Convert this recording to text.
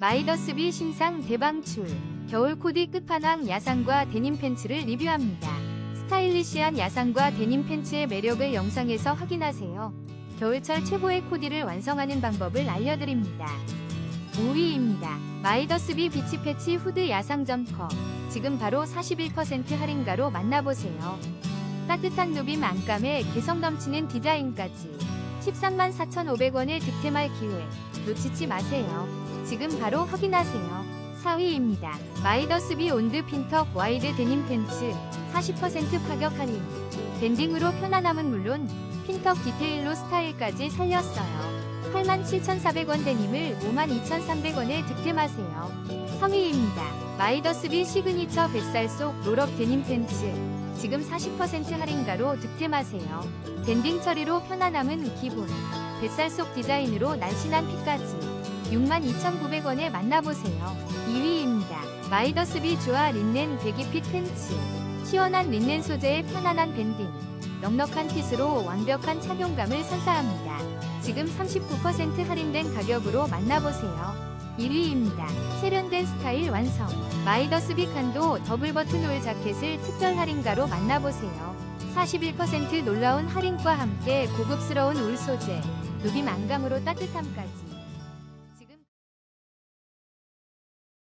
마이더스비 신상 대방출. 겨울 코디 끝판왕 야상과 데님 팬츠를 리뷰합니다. 스타일리시한 야상과 데님 팬츠의 매력을 영상에서 확인하세요. 겨울철 최고의 코디를 완성하는 방법을 알려드립니다. 5위입니다. 마이더스비 비치 패치 후드 야상 점퍼. 지금 바로 41% 할인가로 만나보세요. 따뜻한 누빔 안감에 개성 넘치는 디자인까지 13만 4,500원의 득템할 기회 놓치지 마세요. 지금 바로 확인하세요. 4위입니다. 마이더스비 온드 핀턱 와이드 데님 팬츠 40% 파격 할인. 밴딩으로 편안함은 물론 핀턱 디테일로 스타일까지 살렸어요. 87,400원 데님을 52,300원에 득템하세요. 3위입니다. 마이더스비 시그니처 뱃살 속 롤업 데님 팬츠. 지금 40% 할인가로 득템하세요. 밴딩 처리로 편안함은 기본. 뱃살 속 디자인으로 날씬한 핏까지. 62,900원에 만나보세요. 2위입니다. 마이더스비 주아 린넨 배기핏 팬츠. 시원한 린넨 소재의 편안한 밴딩. 넉넉한 핏으로 완벽한 착용감을 선사합니다. 지금 39% 할인된 가격으로 만나보세요. 1위입니다. 세련된 스타일 완성. 마이더스비 칸도 더블 버튼 올 자켓을 특별 할인가로 만나보세요. 41% 놀라운 할인과 함께 고급스러운 울 소재, 누빔 안감으로 따뜻함까지.